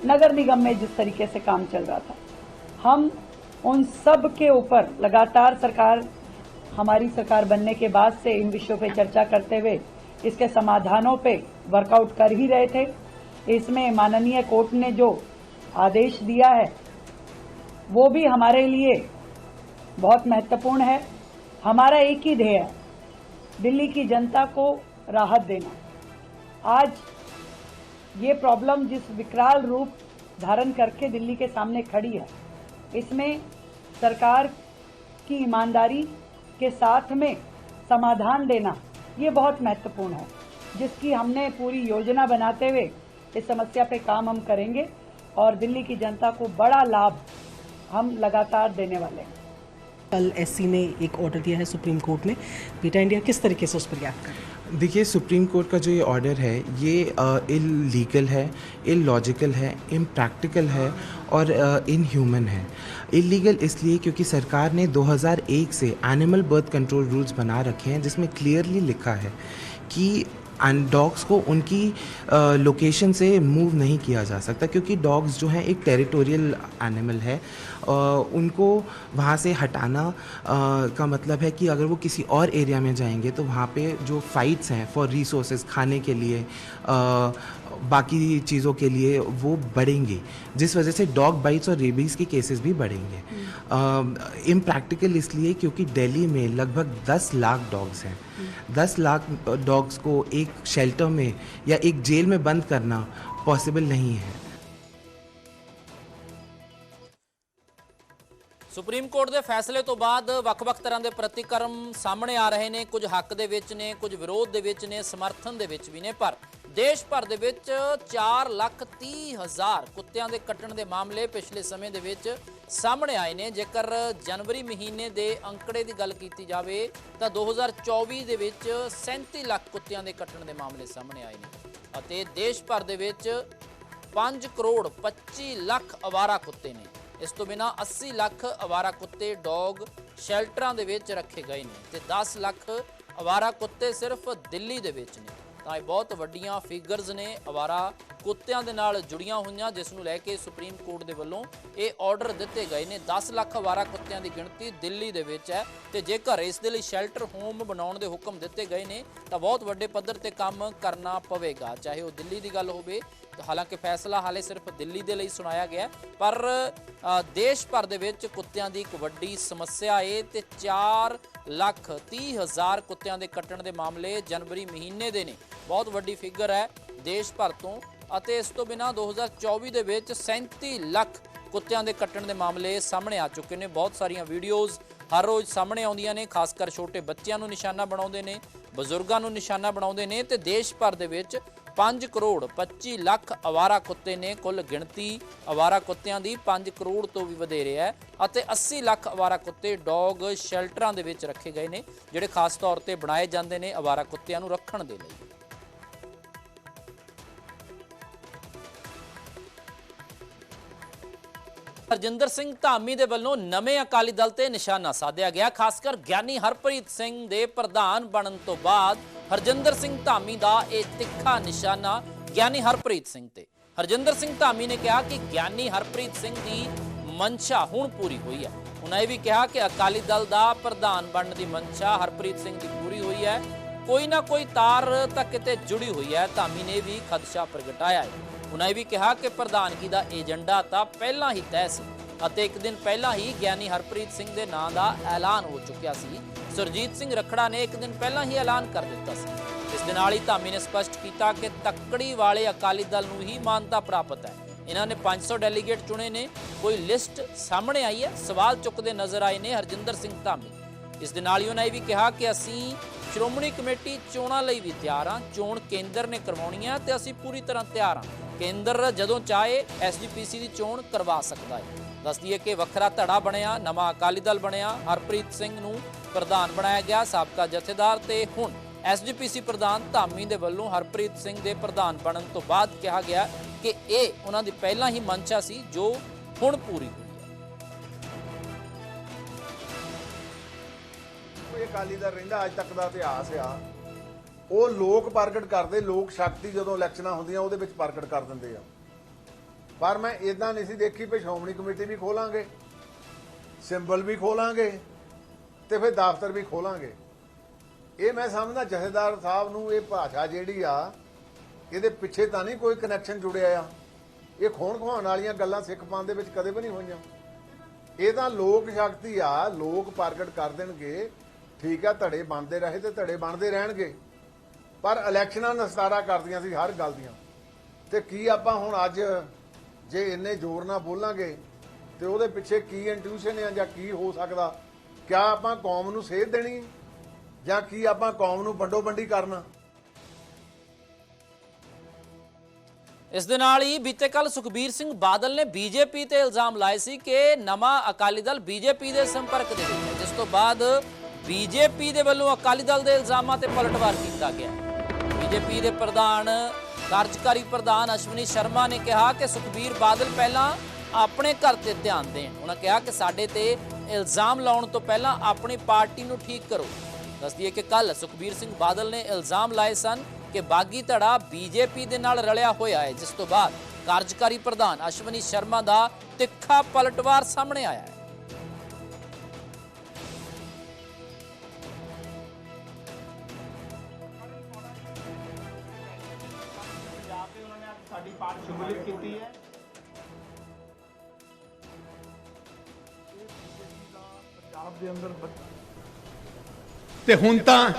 नगर निगम में जिस तरीके से काम चल रहा था हम उन सब के ऊपर लगातार सरकार, हमारी सरकार बनने के बाद से इन विषयों पे चर्चा करते हुए इसके समाधानों पे वर्कआउट कर ही रहे थे। इसमें माननीय कोर्ट ने जो आदेश दिया है, वो भी हमारे लिए बहुत महत्वपूर्ण है। हमारा एक ही ध्येय दिल्ली की जनता को राहत देना। आज ये प्रॉब्लम जिस विकराल रूप धारण करके दिल्ली के सामने खड़ी है, इसमें सरकार की ईमानदारी के साथ में समाधान देना, ये बहुत महत्वपूर्ण है, जिसकी हमने पूरी योजना बनाते हुए इस समस्या पे काम हम करेंगे और दिल्ली की जनता को बड़ा लाभ हम लगातार देने वाले हैं। कल एससी ने एक ऑर्डर दिया है सुप्रीम कोर्ट ने बेटा इंडिया किस तरीके से उस पर रिएक्ट कर देखिए सुप्रीम कोर्ट का जो ये ऑर्डर है, ये इलीगल है इलॉजिकल है इम्प्रैक्टिकल है और इनह्यूमन है। इलीगल इसलिए क्योंकि सरकार ने 2001 से एनिमल बर्थ कंट्रोल रूल्स बना रखे हैं, जिसमें क्लियरली लिखा है कि डॉग्स को उनकी लोकेशन से मूव नहीं किया जा सकता, क्योंकि डॉग्स जो हैं एक टेरिटोरियल एनिमल है। उनको वहाँ से हटाना का मतलब है कि अगर वो किसी और एरिया में जाएँगे तो वहाँ पे जो फाइट्स हैं फॉर रिसोर्सेज खाने के लिए बाकी चीज़ों के लिए वो बढ़ेंगे। जिस वजह से डॉग बाइट्स और रेबीज़ के केसेस भी बढ़ेंगे। इम्प्रैक्टिकल इसलिए क्योंकि दिल्ली में लगभग 10 लाख डॉग्स हैं। 10 लाख डॉग्स को एक शेल्टर में या एक जेल में बंद करना पॉसिबल नहीं है। ਸੁਪਰੀਮ ਕੋਰਟ ਦੇ ਫੈਸਲੇ ਤੋਂ ਬਾਅਦ ਵੱਖ-ਵੱਖ ਤਰ੍ਹਾਂ ਦੇ ਪ੍ਰਤੀਕਰਮ ਸਾਹਮਣੇ ਆ ਰਹੇ ਨੇ। ਕੁਝ ਹੱਕ ਦੇ ਵਿੱਚ ਨੇ, ਕੁਝ ਵਿਰੋਧ ਦੇ ਵਿੱਚ ਨੇ, ਸਮਰਥਨ ਦੇ ਵਿੱਚ ਵੀ ਨੇ। ਪਰ ਦੇਸ਼ ਭਰ ਦੇ ਵਿੱਚ 4 ਲੱਖ 30 ਹਜ਼ਾਰ ਕੁੱਤਿਆਂ ਦੇ ਕੱਟਣ ਦੇ ਮਾਮਲੇ ਪਿਛਲੇ ਸਮੇਂ ਦੇ ਵਿੱਚ ਸਾਹਮਣੇ ਆਏ ਨੇ। ਜੇਕਰ ਜਨਵਰੀ ਮਹੀਨੇ ਦੇ ਅੰਕੜੇ ਦੀ ਗੱਲ ਕੀਤੀ ਜਾਵੇ, ਤਾਂ 2024 ਦੇ ਵਿੱਚ 37 ਲੱਖ ਕੁੱਤਿਆਂ ਦੇ ਕੱਟਣ ਦੇ ਮਾਮਲੇ ਸਾਹਮਣੇ ਆਏ ਨੇ। ਅਤੇ ਦੇਸ਼ ਭਰ ਦੇ ਵਿੱਚ 5 ਕਰੋੜ 25 ਲੱਖ ਅਵਾਰਾ ਕੁੱਤੇ ਨੇ। ਇਸ ਤੋਂ ਬਿਨਾ 80 ਲੱਖ ਅਵਾਰਾ ਕੁੱਤੇ, ਡੌਗ ਸ਼ੈਲਟਰਾਂ ਦੇ ਵਿੱਚ ਰੱਖੇ ਗਏ ਨੇ ਤੇ 10 ਲੱਖ ਅਵਾਰਾ ਕੁੱਤੇ ਸਿਰਫ ਦਿੱਲੀ ਦੇ ਵਿੱਚ ਨੇ। ਤਾਂ ਇਹ ਬਹੁਤ ਵੱਡੀਆਂ ਫਿਗਰਸ ਨੇ ਅਵਾਰਾ ਕੁੱਤਿਆਂ ਦੇ ਨਾਲ ਜੁੜੀਆਂ ਹੋਈਆਂ, ਜਿਸ ਨੂੰ ਲੈ ਕੇ ਸੁਪਰੀਮ ਕੋਰਟ ਦੇ ਵੱਲੋਂ ਇਹ ਆਰਡਰ ਦਿੱਤੇ ਗਏ ਨੇ। 10 ਲੱਖ ਅਵਾਰਾ ਕੁੱਤਿਆਂ ਦੀ ਗਿਣਤੀ ਦਿੱਲੀ ਦੇ ਵਿੱਚ ਹੈ ਤੇ ਜੇਕਰ ਇਸ ਦੇ ਲਈ ਸ਼ੈਲਟਰ ਹੋਮ ਬਣਾਉਣ ਦੇ ਹੁਕਮ ਦਿੱਤੇ ਗਏ ਨੇ, ਤਾਂ ਬਹੁਤ ਵੱਡੇ ਪੱਧਰ ਤੇ ਕੰਮ ਕਰਨਾ ਪਵੇਗਾ। ਚਾਹੇ ਉਹ ਦਿੱਲੀ ਦੀ ਗੱਲ ਹੋਵੇ ਹਾਲਾਂਕਿ ਫੈਸਲਾ ਹਾਲੇ ਸਿਰਫ ਦਿੱਲੀ ਦੇ ਲਈ ਸੁਣਾਇਆ ਗਿਆ ਪਰ ਦੇਸ਼ ਭਰ ਦੇ ਵਿੱਚ ਕੁੱਤਿਆਂ ਦੀ ਇੱਕ ਵੱਡੀ ਸਮੱਸਿਆ ਏ ਤੇ 4 ਲੱਖ 30 ਹਜ਼ਾਰ ਕੁੱਤਿਆਂ ਦੇ ਕੱਟਣ ਦੇ ਮਾਮਲੇ ਜਨਵਰੀ ਮਹੀਨੇ ਦੇ ਨੇ। ਬਹੁਤ ਵੱਡੀ ਫਿਗਰ ਹੈ ਦੇਸ਼ ਭਰ ਤੋਂ ਅਤੇ ਇਸ ਤੋਂ ਬਿਨਾ 2024 ਦੇ ਵਿੱਚ 37 ਲੱਖ ਕੁੱਤਿਆਂ ਦੇ ਕੱਟਣ ਦੇ ਮਾਮਲੇ ਸਾਹਮਣੇ ਆ ਚੁੱਕੇ ਨੇ। ਬਹੁਤ ਸਾਰੀਆਂ ਵੀਡੀਓਜ਼ ਹਰ ਰੋਜ਼ ਸਾਹਮਣੇ ਆਉਂਦੀਆਂ ਨੇ, ਖਾਸ ਕਰ ਛੋਟੇ ਬੱਚਿਆਂ ਨੂੰ ਨਿਸ਼ਾਨਾ ਬਣਾਉਂਦੇ ਨੇ, ਬਜ਼ੁਰਗਾਂ ਨੂੰ ਨਿਸ਼ਾਨਾ ਬਣਾਉਂਦੇ ਨੇ ਤੇ ਦੇਸ਼ ਭਰ ਦੇ ਵਿੱਚ 5 ਕਰੋੜ 25 ਲੱਖ ਅਵਾਰਾ ਕੁੱਤੇ ਨੇ ਕੁੱਲ ਗਿਣਤੀ ਅਵਾਰਾ ਕੁੱਤਿਆਂ ਦੀ 5 ਕਰੋੜ ਤੋਂ ਵੀ ਵਧੇਰੇ ਹੈ ਅਤੇ 80 ਲੱਖ ਅਵਾਰਾ ਕੁੱਤੇ ਡੌਗ ਸ਼ੈਲਟਰਾਂ ਦੇ ਵਿੱਚ ਰੱਖੇ ਗਏ ਨੇ, ਜਿਹੜੇ ਖਾਸ ਤੌਰ ਤੇ ਬਣਾਏ ਜਾਂਦੇ ਨੇ ਅਵਾਰਾ ਕੁੱਤਿਆਂ ਨੂੰ ਰੱਖਣ ਦੇ ਲਈ। ਹਰਜਿੰਦਰ ਸਿੰਘ ਧਾਮੀ ਦੇ ਵੱਲੋਂ ਨਵੇਂ ਅਕਾਲੀ ਦਲ ਤੇ ਨਿਸ਼ਾਨਾ ਸਾਧਿਆ ਗਿਆ ਖਾਸ ਕਰ ਗਿਆਨੀ ਹਰਪ੍ਰੀਤ ਸਿੰਘ ਦੇ ਪ੍ਰਧਾਨ ਬਣਨ ਤੋਂ ਬਾਅਦ ਹਰਜਿੰਦਰ ਸਿੰਘ ਧਾਮੀ ਦਾ ਇਹ ਤਿੱਖਾ ਨਿਸ਼ਾਨਾ ਗਿਆਨੀ ਹਰਪ੍ਰੀਤ ਸਿੰਘ ਤੇ। ਹਰਜਿੰਦਰ ਸਿੰਘ ਧਾਮੀ ਨੇ ਕਿਹਾ ਕਿ ਗਿਆਨੀ ਹਰਪ੍ਰੀਤ ਸਿੰਘ ਦੀ ਮਨਸ਼ਾ ਹੁਣ ਪੂਰੀ ਹੋਈ ਹੈ। ਉਹਨਾਂ ਇਹ ਵੀ ਕਿਹਾ ਕਿ ਅਕਾਲੀ ਦਲ ਦਾ ਪ੍ਰਧਾਨ ਬਣਨ ਦੀ ਮਨਸ਼ਾ ਹਰਪ੍ਰੀਤ ਸਿੰਘ ਦੀ ਪੂਰੀ ਹੋਈ ਹੈ। ਕੋਈ ਨਾ ਕੋਈ ਤਾਰ ਤਾਂ ਕਿਤੇ ਜੁੜੀ ਹੋਈ ਹੈ, ਧਾਮੀ ਨੇ ਵੀ ਖਦਸ਼ਾ ਪ੍ਰਗਟਾਇਆ ਹੈ। ਉਹਨਾਂ ਇਹ ਵੀ ਕਿਹਾ ਕਿ ਪ੍ਰਧਾਨਗੀ ਦਾ ਏਜੰਡਾ ਤਾਂ ਪਹਿਲਾਂ ਹੀ ਤੈਅ ਸੀ ਅਤੇ ਇੱਕ ਦਿਨ ਪਹਿਲਾਂ ਹੀ ਗਿਆਨੀ ਹਰਪ੍ਰੀਤ ਸਿੰਘ ਦੇ ਨਾਂ ਦਾ ਐਲਾਨ ਹੋ ਚੁੱਕਿਆ ਸੀ। ਸੁਰਜੀਤ ਸਿੰਘ ਰਖੜਾ ਨੇ ਇੱਕ ਦਿਨ ਪਹਿਲਾਂ ਹੀ ਐਲਾਨ ਕਰ ਦਿੱਤਾ ਸੀ। ਇਸ ਦੇ ਨਾਲ ਹੀ ਧਾਮੀ ਨੇ ਸਪਸ਼ਟ ਕੀਤਾ ਕਿ ਤੱਕੜੀ ਵਾਲੇ ਅਕਾਲੀ ਦਲ ਨੂੰ ਹੀ ਮਾਨਤਾ ਪ੍ਰਾਪਤ ਹੈ। ਇਹਨਾਂ ਨੇ 500 ਡੈਲੀਗੇਟ ਚੁਣੇ ਨੇ। ਕੋਈ ਲਿਸਟ ਸਾਹਮਣੇ ਆਈ ਹੈ? ਸਵਾਲ ਚੁੱਕਦੇ ਨਜ਼ਰ ਆਏ ਨੇ ਹਰਜਿੰਦਰ ਸਿੰਘ ਧਾਮੀ। ਇਸ ਦੇ ਨਾਲ ਹੀ ਉਹਨਾਂ ਇਹ ਵੀ ਕਿਹਾ ਕਿ ਅਸੀਂ ਸ਼੍ਰੋਮਣੀ ਕਮੇਟੀ ਚੋਣਾਂ ਲਈ ਵੀ ਤਿਆਰ ਹਾਂ। ਚੋਣ ਕੇਂਦਰ ਨੇ ਕਰਵਾਉਣੀ ਹੈ ਤੇ ਅਸੀਂ ਪੂਰੀ ਤਰ੍ਹਾਂ ਤਿਆਰ ਹਾਂ। ਕੇਂਦਰ ਜਦੋਂ ਚਾਹੇ ਐਸਜੀਪੀਸੀ ਦੀ ਚੋਣ ਕਰਵਾ ਸਕਦਾ ਹੈ। ਦੱਸਦੀਏ ਕਿ ਵੱਖਰਾ ਧੜਾ ਬਣਿਆ, ਨਵਾਂ ਅਕਾਲੀ ਦਲ ਬਣਿਆ। ਹਰਪ੍ਰੀਤ ਸਿੰਘ ਨੂੰ ਪ੍ਰਧਾਨ ਬਣਾਇਆ ਗਿਆ, ਸਾਬਕਾ ਜਥੇਦਾਰ ਤੇ ਹੁਣ ਐਸਜੀਪੀਸੀ ਪ੍ਰਧਾਨ ਧਾਮੀ ਦੇ ਵੱਲੋਂ ਹਰਪ੍ਰੀਤ ਸਿੰਘ ਦੇ ਪ੍ਰਧਾਨ ਬਣਨ ਤੋਂ ਬਾਅਦ ਕਿਹਾ ਗਿਆ ਕਿ ਇਹ ਉਹਨਾਂ ਦੀ ਪਹਿਲਾਂ ਹੀ ਮਨਸ਼ਾ ਸੀ, ਜੋ ਹੁਣ ਪੂਰੀ ਕੋਈ ਅਕਾਲੀ ਦਲ ਰਹਿੰਦਾ, ਅੱਜ ਤੱਕ ਦਾ ਇਤਿਹਾਸ ਆ। ਉਹ ਲੋਕ ਪ੍ਰਗਟ ਕਰਦੇ, ਲੋਕ ਸ਼ਕਤੀ ਜਦੋਂ ਇਲੈਕਸ਼ਨਾਂ ਹੁੰਦੀਆਂ, ਉਹਦੇ ਵਿੱਚ ਪ੍ਰਗਟ ਕਰ ਦਿੰਦੇ ਆ। ਪਰ ਮੈਂ ਇਦਾਂ ਨਹੀਂ ਸੀ ਦੇਖੀ, ਵੀ ਸ਼੍ਰੋਮਣੀ ਕਮੇਟੀ ਵੀ ਖੋਲਾਂਗੇ, ਸਿੰਬਲ ਵੀ ਖੋਲਾਂਗੇ ਤੇ ਫਿਰ ਦਫ਼ਤਰ ਵੀ ਖੋਲਾਂਗੇ। ਇਹ ਮੈਂ ਸਮਝਦਾ ਜਥੇਦਾਰ ਸਾਹਿਬ ਨੂੰ ਇਹ ਭਾਸ਼ਾ ਜਿਹੜੀ ਆ, ਇਹਦੇ ਪਿੱਛੇ ਤਾਂ ਨਹੀਂ ਕੋਈ ਕਨੈਕਸ਼ਨ ਜੁੜਿਆ ਆ। ਇਹ ਖੋਣ ਖਵਾਉਣ ਵਾਲੀਆਂ ਗੱਲਾਂ ਸਿੱਖ ਪੰਥ ਦੇ ਵਿੱਚ ਕਦੇ ਵੀ ਨਹੀਂ ਹੋਈਆਂ। ਇਹ ਤਾਂ ਲੋਕ ਸ਼ਕਤੀ ਆ, ਲੋਕ ਪ੍ਰਗਟ ਕਰ ਦੇਣਗੇ। ਠੀਕ ਆ, ਧੜੇ ਬਣਦੇ ਰਹੇ ਤੇ ਧੜੇ ਬਣਦੇ ਰਹਿਣਗੇ। ਪਰ ਇਲੈਕਸ਼ਨਾਂ ਨਸਤਾਰਾ ਕਰਦੀਆਂ ਸੀ ਹਰ ਗੱਲ ਦੀਆਂ। ਤੇ ਕੀ ਆਪਾਂ ਹੁਣ ਅੱਜ ਜੇ ਇੰਨੇ ਜ਼ੋਰ ਨਾਲ ਬੋਲਾਂਗੇ, ਤੇ ਉਹਦੇ ਪਿੱਛੇ ਕੀ ਇੰਟਿਊਸ਼ਨ ਆ ਜਾਂ ਕੀ ਹੋ ਸਕਦਾ? ਕਿਆ ਆਪਾਂ ਕੌਮ ਨੂੰ ਸੇਧ ਦੇਣੀ ਜਾਂ ਕੀ ਆਪਾਂ ਕੌਮ ਨੂੰ ਵੰਡੋ ਵੰਡੀ ਕਰਨਾ? ਇਸ ਦੇ ਨਾਲ ਹੀ ਬੀਤੇ ਕੱਲ ਸੁਖਬੀਰ ਸਿੰਘ ਬਾਦਲ ਨੇ ਬੀਜੇਪੀ ਤੇ ਇਲਜ਼ਾਮ ਲਾਏ ਸੀ ਕਿ ਨਵਾਂ ਅਕਾਲੀ ਦਲ ਬੀਜੇਪੀ ਦੇ ਸੰਪਰਕ ਦੇ ਵਿੱਚ ਹੈ, ਜਿਸ ਤੋਂ ਬਾਅਦ ਬੀਜੇਪੀ ਦੇ ਵੱਲੋਂ ਅਕਾਲੀ ਦਲ ਦੇ ਇਲਜ਼ਾਮਾਂ ਤੇ ਪਲਟਵਾਰ ਕੀਤਾ ਗਿਆ ਬੀਜੇਪੀ ਦੇ ਪ੍ਰਧਾਨ, ਕਾਰਜਕਾਰੀ ਪ੍ਰਧਾਨ ਅਸ਼ਵਨੀ ਸ਼ਰਮਾ ਨੇ ਕਿਹਾ ਕਿ ਸੁਖਬੀਰ ਬਾਦਲ ਪਹਿਲਾਂ ਆਪਣੇ ਘਰ ਤੇ ਧਿਆਨ ਦੇਣ। ਉਹਨਾਂ ਕਿਹਾ ਕਿ ਸਾਡੇ ਤੇ ਇਲਜ਼ਾਮ ਲਾਉਣ ਤੋਂ ਪਹਿਲਾਂ ਆਪਣੀ ਪਾਰਟੀ ਨੂੰ ਠੀਕ ਕਰੋ। ਦੱਸਦੀ ਹੈ ਕਿ ਕੱਲ ਸੁਖਬੀਰ ਸਿੰਘ ਬਾਦਲ ਨੇ ਇਲਜ਼ਾਮ ਲਾਏ ਸਨ ਕਿ ਬਾਗੀ ਧੜਾ ਬੀਜੇਪੀ ਦੇ ਨਾਲ ਰਲਿਆ ਹੋਇਆ ਹੈ, ਜਿਸ ਤੋਂ ਬਾਅਦ ਕਾਰਜਕਾਰੀ ਪ੍ਰਧਾਨ ਅਸ਼ਵਨੀ ਸ਼ਰਮਾ ਦਾ ਤਿੱਖਾ ਪਲਟਵਾਰ ਸਾਹਮਣੇ ਆਇਆ ਹੈ। ਤੇ ਹੁਣ ਤਾਂ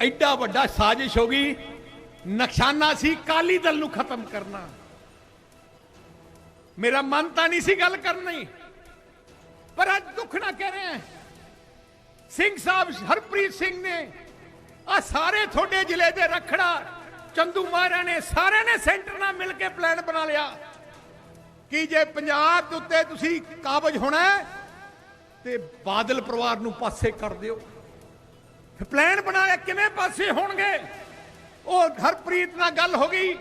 ਐਡਾ ਵੱਡਾ ਸਾਜ਼ਿਸ਼ ਹੋ ਗਈ। ਨਕਸ਼ਾਨਾ ਸੀ, ਕਾਲੀ ਦਲ ਨੂੰ ਖਤਮ ਕਰਨਾ। ਮੇਰਾ ਮਨ ਤਾਂ ਨਹੀਂ ਸੀ ਗੱਲ ਕਰਨੀ ਪਰ ਅੱਜ ਦੁੱਖ ਨਾ ਕਹਿ ਰਹੇ ਹਾਂ। ਸਿੰਘ ਸਾਹਿਬ ਹਰਪ੍ਰੀਤ ਸਿੰਘ ਨੇ ਆ ਸਾਰੇ ਤੁਹਾਡੇ ਜ਼ਿਲ੍ਹੇ ਦੇ ਰਖੜਾ, ਚੰਦੂ ਮਾਰਾ ਨੇ, ਸਾਰਿਆਂ ਨੇ ਸੈਂਟਰ ਨਾਲ ਮਿਲ ਕੇ ਪਲਾਨ ਬਣਾ ਲਿਆ। ਕਿ ਜੇ ਪੰਜਾਬ ਦੇ ਉੱਤੇ ਤੁਸੀਂ ਕਾਬਜ ਹੋਣਾ ਤੇ ਬਾਦਲ ਪਰਿਵਾਰ ਨੂੰ ਪਾਸੇ ਕਰ ਦਿਓ ਫਿਰ ਪਲਾਨ ਬਣਾਇਆ ਕਿਵੇਂ ਪਾਸੇ ਹੋਣਗੇ ਉਹ ਹਰਪ੍ਰੀਤ ਨਾਲ ਗੱਲ ਹੋ ਗਈ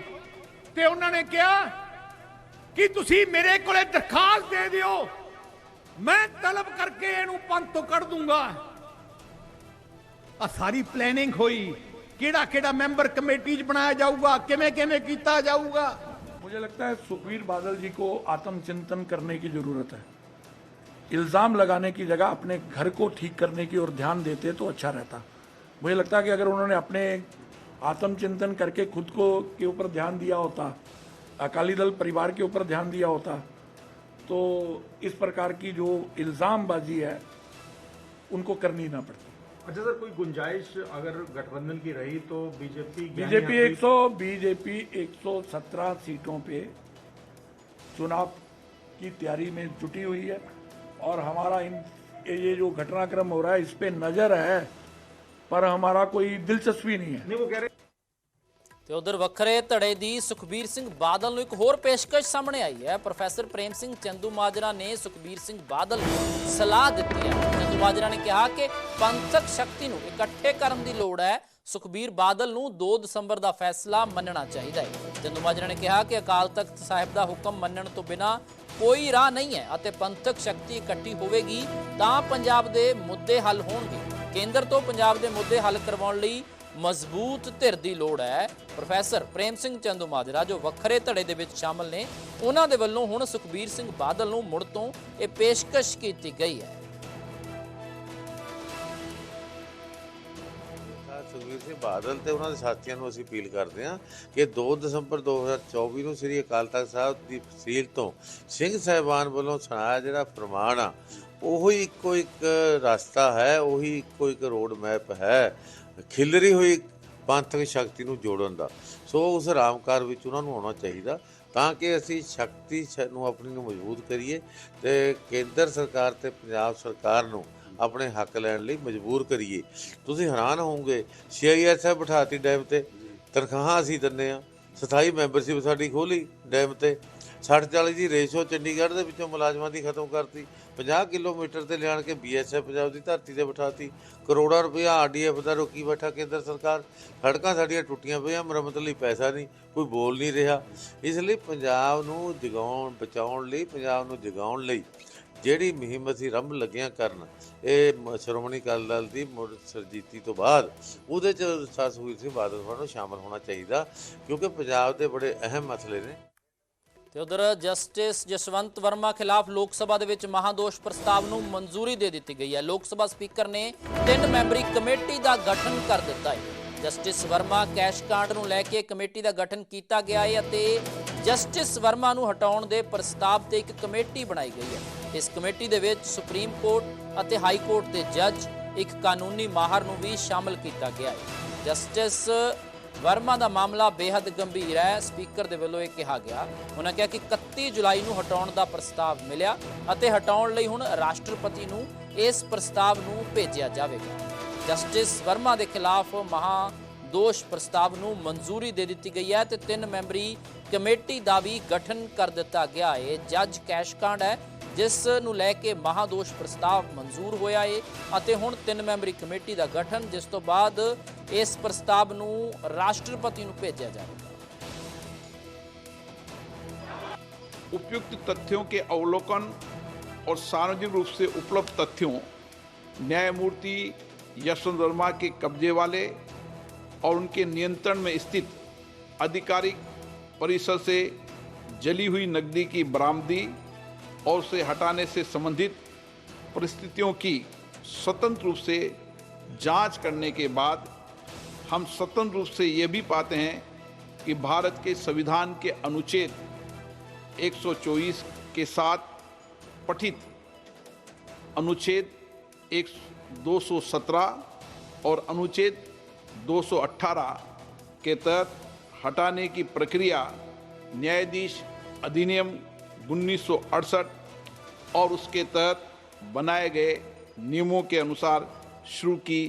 ਤੇ ਉਹਨਾਂ ਨੇ ਕਿਹਾ ਕਿ ਤੁਸੀਂ ਮੇਰੇ ਕੋਲੇ ਦਰਖਾਸਤ ਦੇ ਦਿਓ ਮੈਂ ਤਲਬ ਕਰਕੇ ਇਹਨੂੰ ਪੰਥ ਤੋਂ ਕੱਢ ਦੂੰਗਾ ਆ ਸਾਰੀ ਪਲੈਨਿੰਗ ਹੋਈ ਕਿਹੜਾ ਕਿਹੜਾ ਮੈਂਬਰ ਕਮੇਟੀ 'ਚ ਬਣਾਇਆ ਜਾਊਗਾ ਕਿਵੇਂ ਕਿਵੇਂ ਕੀਤਾ ਜਾਊਗਾ मुझे लगता है सुखबीर बादल जी को आत्मचिंतन करने की जरूरत है इल्ज़ाम लगाने की जगह अपने घर को ठीक करने की ओर ध्यान देते तो अच्छा रहता। मुझे लगता है कि अगर उन्होंने अपने आत्मचिंतन करके खुद को के ऊपर ध्यान दिया होता अकाली दल परिवार के ऊपर ध्यान दिया होता तो इस प्रकार की जो इल्ज़ामबाजी है उनको करनी ना पड़ती। अच्छा सर कोई गुंजाइश अगर गठबंधन की रही तो बीजेपी बीजेपी 100 बीजेपी 117 सीटों पे चुनाव की तैयारी में जुटी हुई है। और हमारा इन ये जो घटनाक्रम हो रहा है इस पे नजर है पर हमारा कोई दिलचस्पी नहीं है नहीं वो कह रहे ਤੇ ਉਧਰ ਵੱਖਰੇ ਧੜੇ ਦੀ ਸੁਖਬੀਰ ਸਿੰਘ ਬਾਦਲ ਨੂੰ ਇੱਕ ਹੋਰ ਪੇਸ਼ਕਸ਼ ਸਾਹਮਣੇ ਆਈ ਹੈ ਪ੍ਰੋਫੈਸਰ ਪ੍ਰੇਮ ਸਿੰਘ ਚੰਦੂ ਮਾਜਰਾ ਨੇ ਸੁਖਬੀਰ ਸਿੰਘ ਬਾਦਲ ਨੂੰ ਸਲਾਹ ਦਿੱਤੀ ਹੈ ਚੰਦੂ ਮਾਜਰਾ ਨੇ ਕਿਹਾ ਕਿ ਪੰਥਕ ਸ਼ਕਤੀ ਨੂੰ ਇਕੱਠੇ ਕਰਨ ਦੀ ਲੋੜ ਹੈ ਸੁਖਬੀਰ ਬਾਦਲ ਨੂੰ 2 ਦਸੰਬਰ ਦਾ ਫੈਸਲਾ ਮੰਨਣਾ ਚਾਹੀਦਾ ਹੈ ਚੰਦੂ ਮਾਜਰਾ ਨੇ ਕਿਹਾ ਕਿ ਅਕਾਲ ਤਖਤ ਸਾਹਿਬ ਦਾ ਹੁਕਮ ਮੰਨਣ ਤੋਂ ਬਿਨਾ ਕੋਈ ਰਾਹ ਨਹੀਂ ਹੈ ਅਤੇ ਪੰਥਕ ਸ਼ਕਤੀ ਇਕੱਠੀ ਹੋਵੇਗੀ, ਤਾਂ ਪੰਜਾਬ ਦੇ ਮੁੱਦੇ ਹੱਲ ਹੋਣਗੇ। ਕੇਂਦਰ ਤੋਂ ਪੰਜਾਬ ਦੇ ਮੁੱਦੇ ਹੱਲ ਕਰਵਾਉਣ ਲਈ ਮਜ਼ਬੂਤ ਧਿਰ ਦੀ ਲੋੜ ਹੈ। ਪ੍ਰੋਫੈਸਰ ਪ੍ਰੇਮ ਸਿੰਘ ਚੰਦੂਮਾਜਰਾ, ਜੋ ਵੱਖਰੇ ਧੜੇ ਦੇ ਵਿੱਚ ਸ਼ਾਮਲ ਨੇ, ਉਹਨਾਂ ਦੇ ਵੱਲੋਂ ਹੁਣ ਸੁਖਬੀਰ ਸਿੰਘ ਬਾਦਲ ਨੂੰ ਮੁੜ ਤੋਂ ਇਹ ਪੇਸ਼ਕਸ਼ ਕੀਤੀ ਗਈ ਹੈ। ਸੁਖਬੀਰ ਸਿੰਘ ਬਾਦਲ ਤੇ ਉਹਨਾਂ ਦੇ ਸਾਥੀਆਂ ਨੂੰ ਅਸੀਂ ਅਪੀਲ ਕਰਦੇ ਹਾਂ ਕਿ 2 ਦਸੰਬਰ 2024 ਨੂੰ ਸ੍ਰੀ ਅਕਾਲ ਤਖਤ ਸਾਹਿਬ ਦੀ ਫਸੀਲ ਤੋਂ ਸਿੰਘ ਸਾਹਿਬਾਨ ਵੱਲੋਂ ਸੁਣਾਇਆ ਜਿਹੜਾ ਫਰਮਾਨ ਆ, ਉਹੀ ਇੱਕੋ ਇੱਕ ਰਸਤਾ ਹੈ, ਉਹੀ ਇੱਕੋ ਇੱਕ ਰੋਡ ਮੈਪ ਹੈ, ਖਿਲਰੀ ਹੋਈ ਪੰਥਕ ਸ਼ਕਤੀ ਨੂੰ ਜੋੜਨ ਦਾ। ਸੋ ਉਸ ਰਾਮਕਾਰ ਵਿੱਚ ਉਹਨਾਂ ਨੂੰ ਆਉਣਾ ਚਾਹੀਦਾ, ਤਾਂ ਕਿ ਅਸੀਂ ਸ਼ਕਤੀ ਸ਼- ਨੂੰ ਆਪਣੀ ਨੂੰ ਮਜ਼ਬੂਤ ਕਰੀਏ ਤੇ ਕੇਂਦਰ ਸਰਕਾਰ ਤੇ ਪੰਜਾਬ ਸਰਕਾਰ ਨੂੰ ਆਪਣੇ ਹੱਕ ਲੈਣ ਲਈ ਮਜਬੂਰ ਕਰੀਏ। ਤੁਸੀਂ ਹੈਰਾਨ ਹੋਵੋਗੇ ਸੀਆਈਐਸਐਫ ਬਿਠਾਤੀ ਡੈਮ ਤੇ। ਤਨਖਾਹਾਂ ਅਸੀਂ ਦਿੰਨੇ ਆ ਸਥਾਈ ਮੈਂਬਰਸ਼ਿਪ ਸਾਡੀ ਖੋਲੀ ਡੈਮ ਤੇ। 60 40 ਦੀ ਰੇਸ਼ੋ ਚੰਡੀਗੜ੍ਹ ਦੇ ਵਿੱਚੋਂ ਮੁਲਾਜ਼ਮਾਂ ਦੀ ਖਤਮ ਕਰਤੀ। 50 ਕਿਲੋਮੀਟਰ ਤੇ ਲਿਆਣ ਕੇ ਬੀਐਸਐਫ ਪੰਜਾਬ ਦੀ ਧਰਤੀ ਤੇ ਬਿਠਾਤੀ। ਕਰੋੜਾਂ ਰੁਪਇਆ ਆਰਡੀਐਫ ਦਾ ਰੋਕੀ ਬੈਠਾ ਕੇਂਦਰ ਸਰਕਾਰ। ਸੜਕਾਂ ਸਾਡੀਆਂ ਟੁੱਟੀਆਂ ਪਈਆਂ, ਮੁਰੰਮਤ ਲਈ ਪੈਸਾ ਨਹੀਂ, ਕੋਈ ਬੋਲ ਨਹੀਂ ਰਿਹਾ। ਇਸ ਲਈ ਪੰਜਾਬ ਨੂੰ ਜਗਾਉਣ, ਬਚਾਉਣ ਲਈ, ਪੰਜਾਬ ਨੂੰ ਜਗਾਉਣ ਲਈ ਜਿਹੜੀ ਮੁਹਿੰਮ ਅਸੀਂ ਰੰਭ ਲੱਗਿਆ ਕਰਨ, ਇਹ ਸ਼੍ਰੋਮਣੀ ਅਕਾਲੀ ਦਲ ਦੀ ਸਰਜੀਤੀ ਤੋਂ ਬਾਅਦ, ਉਹਦੇ ਚ ਸਰ ਸਿੰਘ ਬਾਦਲ ਨੂੰ ਸ਼ਾਮਲ ਹੋਣਾ ਚਾਹੀਦਾ, ਕਿਉਂਕਿ ਪੰਜਾਬ ਦੇ ਬੜੇ ਅਹਿਮ ਮਸਲੇ ਨੇ। ਤੇ ਉਧਰ ਜਸਟਿਸ ਜਸਵੰਤ ਵਰਮਾ ਖਿਲਾਫ ਲੋਕ ਸਭਾ ਦੇ ਵਿੱਚ ਮਹਾਦੋਸ਼ ਪ੍ਰਸਤਾਵ ਨੂੰ ਮਨਜ਼ੂਰੀ ਦੇ ਦਿੱਤੀ ਗਈ ਹੈ। ਲੋਕ ਸਭਾ ਸਪੀਕਰ ਨੇ ਤਿੰਨ ਮੈਂਬਰੀ ਕਮੇਟੀ ਦਾ ਗਠਨ ਕਰ ਦਿੱਤਾ ਹੈ। ਜਸਟਿਸ ਵਰਮਾ ਕੈਸ਼ ਕਾਂਡ ਨੂੰ ਲੈ ਕੇ ਕਮੇਟੀ ਦਾ ਗਠਨ ਕੀਤਾ ਗਿਆ ਹੈ ਅਤੇ ਜਸਟਿਸ ਵਰਮਾ ਨੂੰ ਹਟਾਉਣ ਦੇ ਪ੍ਰਸਤਾਵ ਤੇ ਇੱਕ ਕਮੇਟੀ ਬਣਾਈ ਗਈ ਹੈ। ਇਸ ਕਮੇਟੀ ਦੇ ਵਿੱਚ ਸੁਪਰੀਮ ਕੋਰਟ ਅਤੇ ਹਾਈ ਕੋਰਟ ਦੇ ਜੱਜ ਇੱਕ ਕਾਨੂੰਨੀ ਮਾਹਰ ਨੂੰ ਵੀ ਸ਼ਾਮਲ ਕੀਤਾ ਗਿਆ ਹੈ। ਜਸਟਿਸ ਵਰਮਾ ਦਾ ਮਾਮਲਾ ਬੇहद ਗੰਭੀਰ ਹੈ, ਸਪੀਕਰ ਦੇ ਵੱਲੋਂ ਇਹ ਕਿਹਾ ਗਿਆ। ਉਹਨਾਂ ਕਿਹਾ ਕਿ 31 ਜੁਲਾਈ ਨੂੰ ਹਟਾਉਣ ਦਾ ਪ੍ਰਸਤਾਵ ਮਿਲਿਆ ਅਤੇ ਹਟਾਉਣ ਲਈ ਹੁਣ ਰਾਸ਼ਟਰਪਤੀ ਨੂੰ ਇਸ ਪ੍ਰਸਤਾਵ ਨੂੰ ਭੇਜਿਆ ਜਾਵੇਗਾ। ਜਸਟਿਸ ਵਰਮਾ ਦੇ ਖਿਲਾਫ ਮਹਾ ਦੋਸ਼ ਪ੍ਰਸਤਾਵ ਨੂੰ ਮਨਜ਼ੂਰੀ ਦੇ ਦਿੱਤੀ ਗਈ ਹੈ ਤੇ ਤਿੰਨ ਮੈਂਬਰੀ ਕਮੇਟੀ ਦਾ ਵੀ ਗਠਨ ਕਰ ਦਿੱਤਾ ਗਿਆ ਹੈ। ਜੱਜ ਕੈਸ਼ਕਾਂਡ ਹੈ ਜਿਸ ਨੂੰ ਲੈ ਕੇ ਮਹਾਦੋਸ਼ ਪ੍ਰਸਤਾਵ ਮਨਜ਼ੂਰ ਹੋਇਆ ਹੈ ਅਤੇ ਹੁਣ ਤਿੰਨ ਮੈਂਬਰੀ ਕਮੇਟੀ ਦਾ ਗਠਨ ਜਿਸ ਤੋਂ ਬਾਅਦ ਇਸ ਪ੍ਰਸਤਾਵ ਨੂੰ ਰਾਸ਼ਟਰਪਤੀ ਨੂੰ ਭੇਜਿਆ ਜਾਵੇਗਾ उपयुक्त तथ्यों के अवलोकन और सार्वजनिक रूप से उपलब्ध तथ्यों न्यायमूर्ति यशवंत वर्मा के कब्जे वाले और उनके नियंत्रण में स्थित आधिकारिक परिसर से जली हुई नकदी की बरामदी और उसे हटाने से संबंधित परिस्थितियों की स्वतंत्र रूप से जाँच करने के बाद हम स्वतंत्र रूप से ये भी पाते हैं कि भारत के संविधान के अनुच्छेद 124 के साथ पठित अनुच्छेद एक 217 और अनुच्छेद 218 के तहत हटाने की प्रक्रिया न्यायाधीश अधिनियम 1968 और उसके तहत बनाए गए नियमों के अनुसार शुरू की